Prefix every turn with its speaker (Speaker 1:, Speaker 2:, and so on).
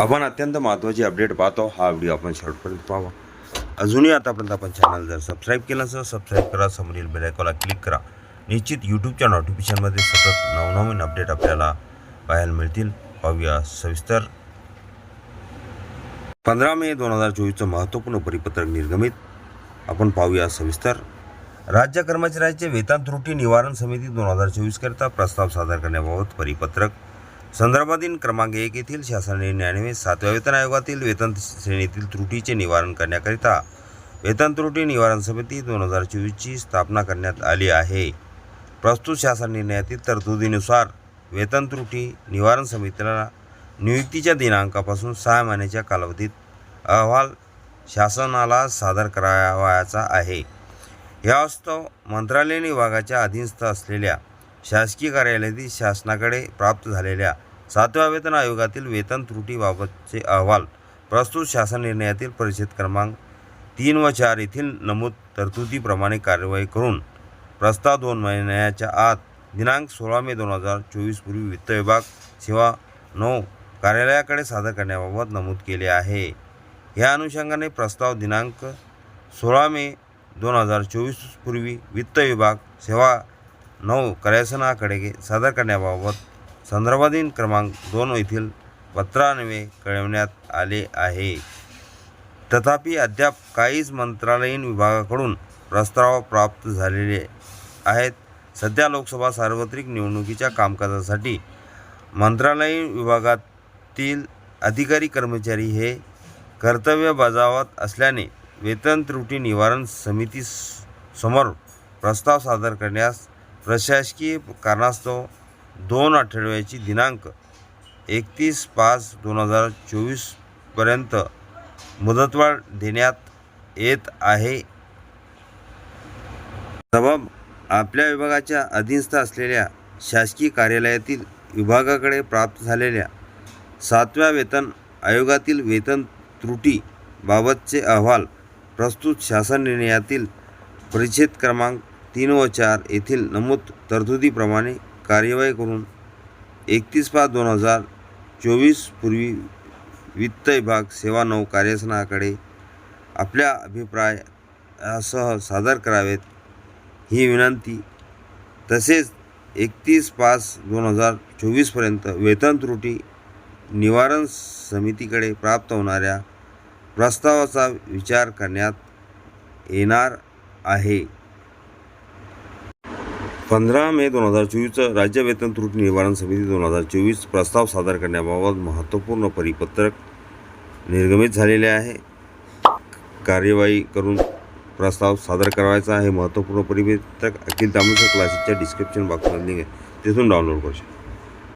Speaker 1: आपण अत्यंत महत्त्वाची अपडेट पाहतो. हा व्हिडिओ आपण शेवटपर्यंत पाहावा अजूनही आतापर्यंत आपण चॅनल जर सबस्क्राईब केलं असेल सबस्क्राईब करा. समोरील बेलायकॉला क्लिक करा. निश्चित यूट्यूबच्या नोटिफिकेशनमध्ये सतत नवनवीन अपडेट आपल्याला पाहायला मिळतील. पाहूया सविस्तर. पंधरा मे दोन हजार चोवीसचं महत्त्वपूर्ण परिपत्रक निर्गमित. आपण पाहूया सविस्तर. राज्य कर्मचाऱ्यांचे वेतन त्रुटी निवारण समिती दोन हजार चोवीसकरिता प्रस्ताव सादर करण्याबाबत परिपत्रक. संदर्भाधीन क्रमांक एक येथील शासन निर्णयाने सातव्या वेतन आयोगातील वेतन श्रेणीतील त्रुटीचे निवारण करण्याकरिता वेतन त्रुटी निवारण समिती दोन हजार चोवीसची स्थापना करण्यात आली आहे. प्रस्तुत शासन निर्णयातील तरतुदीनुसार वेतन त्रुटी निवारण समितीला नियुक्तीच्या दिनांकापासून सहा महिन्याच्या कालावधीत अहवाल शासनाला सादर करावयाचा आहे. यास्तव मंत्रालय विभागाच्या अधीनस्थ असलेल्या शासकीय कार्यालयातील शासनाकडे प्राप्त झालेल्या सातव्या वेतन आयोगातील वेतन त्रुटीबाबतचे अहवाल प्रस्तुत शासन निर्णयातील परिषद क्रमांक तीन व चार येथील नमूद तरतुदीप्रमाणे कार्यवाही करून प्रस्ताव दोन महिन्याच्या आत दिनांक सोळा मे दोन हजार चोवीसपूर्वी वित्त विभाग सेवा नऊ कार्यालयाकडे सादर करण्याबाबत नमूद केले आहे. या अनुषंगाने प्रस्ताव दिनांक सोळा मे दोन हजार चोवीस पूर्वी वित्त विभाग सेवा नऊ कार्यासनाकडे सादर करण्याबाबत संदर्भाधीन क्रमांक दोन येथील पत्रान्वये कळवण्यात आले आहे. तथापि अद्याप काहीच मंत्रालयीन विभागाकडून प्रस्ताव प्राप्त झालेले आहेत. सध्या लोकसभा सार्वत्रिक निवडणुकीच्या कामकाजासाठी मंत्रालयीन विभागातील अधिकारी कर्मचारी हे कर्तव्य बजावत असल्याने वेतन त्रुटी निवारण समिती समोर प्रस्ताव सादर करण्यास प्रशासकीय कारणास्तव दोन आठवड्याची दिनांक एकतीस पाच दोन हजार चोवीसपर्यंत मुदतवाढ देण्यात येत आहे. जबाब आपल्या विभागाच्या अधीनस्थ असलेल्या शासकीय कार्यालयातील विभागाकडे प्राप्त झालेल्या सातव्या वेतन आयोगातील वेतन त्रुटी बाबतचे अहवाल प्रस्तुत शासन निर्णयातील परिच्छेद क्रमांक तीन व चार येथील नमूद तरतुदीप्रमाणे कार्यवाही करून एकतीस पाच दोन हजार चोवीस पूर्वी वित्त विभाग सेवा नऊ कार्यसनाकडे आपल्या अभिप्रायासह सादर करावेत ही विनंती. तसेच एकतीस पाच दोन हजार चोवीसपर्यंत वेतन त्रुटी निवारण समितीकडे प्राप्त होणाऱ्या प्रस्तावाचा विचार करण्यात येणार आहे. पंधरा मे दोन हजार चोवीसचं राज्य वेतन त्रुटी निवारण समिती दोन हजार चोवीस प्रस्ताव सादर करण्याबाबत महत्त्वपूर्ण परिपत्रक निर्गमित झालेले आहे. कार्यवाही करून प्रस्ताव सादर करायचा आहे. महत्त्वपूर्ण परिपत्रक अखिल तांबेकर क्लासेसच्या डिस्क्रिप्शन बॉक्समध्ये लिंक आहे. तिथून डाउनलोड करू शकता.